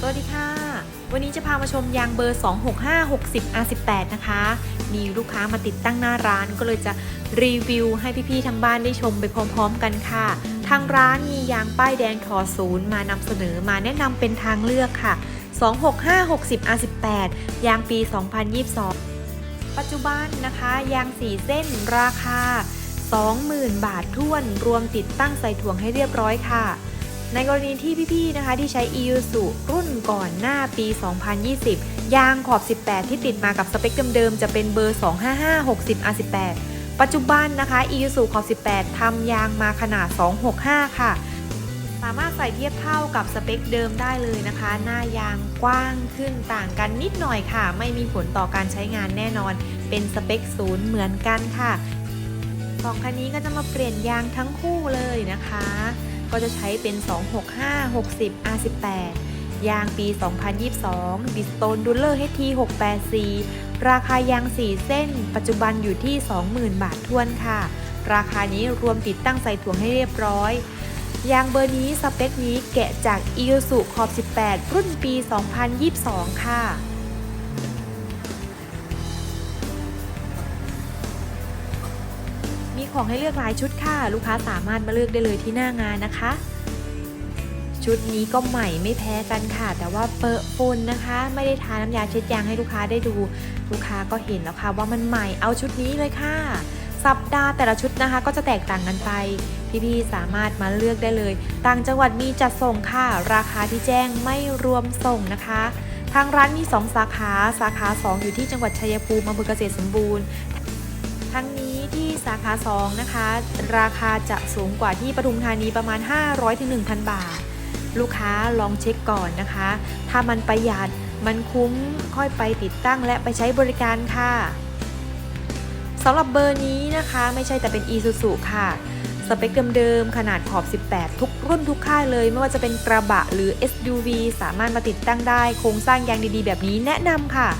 สวัสดีค่ะ วันนี้จะพามาชมยางเบอร์ 26560 R18 นะคะ มีลูกค้ามาติดตั้งหน้าร้านก็เลยจะรีวิวให้พี่ๆทางบ้านได้ชมไปพร้อมๆกันค่ะ ทางร้านมียางป้ายแดงทอศูนย์มานำเสนอมาแนะนำเป็นทางเลือกค่ะ 26560 R18 ยางปี 2022 ปัจจุบันนะคะยาง 4 เส้นราคา 20,000 บาทท้วน รวมติดตั้งใส่ถ่วงให้เรียบร้อยค่ะ ในกรณีที่พี่ๆนะคะที่ใช้ e u s u รุ่นก่อนหน้าปี 2020 ยางขอบ 18 ที่ติดมากับสเปคเดิมๆ จะเป็นเบอร์ 25560 R18 ปัจจุบันนะคะ e u s u ขอบ 18 ทำยางมาขนาด 265 ค่ะ สามารถใส่เทียบเท่ากับสเปคเดิมได้เลยนะคะ หน้ายางกว้างขึ้นต่างกันนิดหน่อยค่ะ ไม่มีผลต่อการใช้งานแน่นอน เป็นสเปคศูนย์เหมือนกันค่ะสองคันนี้ก็จะมาเปลี่ยนยางทั้งคู่เลยนะคะ ก็จะใช้เป็น 265 60 R18 ยางปี 2022 b i s t o n e Duller HT 684 ราคายาง 4 เส้น ปัจจุบันอยู่ที่ 20,000 บาททวนค่ะ ราคานี้รวมติดตั้งใส่ถ่วงให้เรียบร้อย ยางเบอร์นี้สเปคนี้แกะจาก i u s u ขอบ 18 รุ่นปี 2022 ค่ะ ของให้เลือกหลายชุดค่ะ ลูกค้าสามารถมาเลือกได้เลยที่หน้างานนะคะ ชุดนี้ก็ใหม่ไม่แพ้กันค่ะ แต่ว่าเปอะฝุ่นนะคะ ไม่ได้ทาน้ำยาเช็ดยางให้ลูกค้าได้ดู ลูกค้าก็เห็นแล้วค่ะว่ามันใหม่เอาชุดนี้เลยค่ะ สัปดาห์แต่ละชุดนะคะ ก็จะแตกต่างกันไปพี่ๆสามารถมาเลือกได้เลย ต่างจังหวัดมีจัดส่งค่ะ ราคาที่แจ้งไม่รวมส่งนะคะทางร้านมี 2 สาขา สาขา 2 อยู่ที่จังหวัดชัยภูมิอำเภอเกษตรสมบูรณ์ ทั้งนี้ที่สาขา 2 นะคะ ราคาจะสูงกว่าที่ปทุมธานีประมาณ 500-1,000 บาท ลูกค้าลองเช็คก่อนนะคะ ถ้ามันประหยัดมันคุ้มค่อยไปติดตั้งและไปใช้บริการค่ะสำหรับเบอร์นี้นะคะไม่ใช่แต่เป็น e s u s u ค่ะ สเปคเดิมๆ ขนาดขอบ 18 ทุกรุ่นทุกค่ายเลย ไม่ว่าจะเป็นกระบะหรือ SUV สามารถมาติดตั้งได้โครงสร้างยางดีๆ แบบนี้แนะนำค่ะ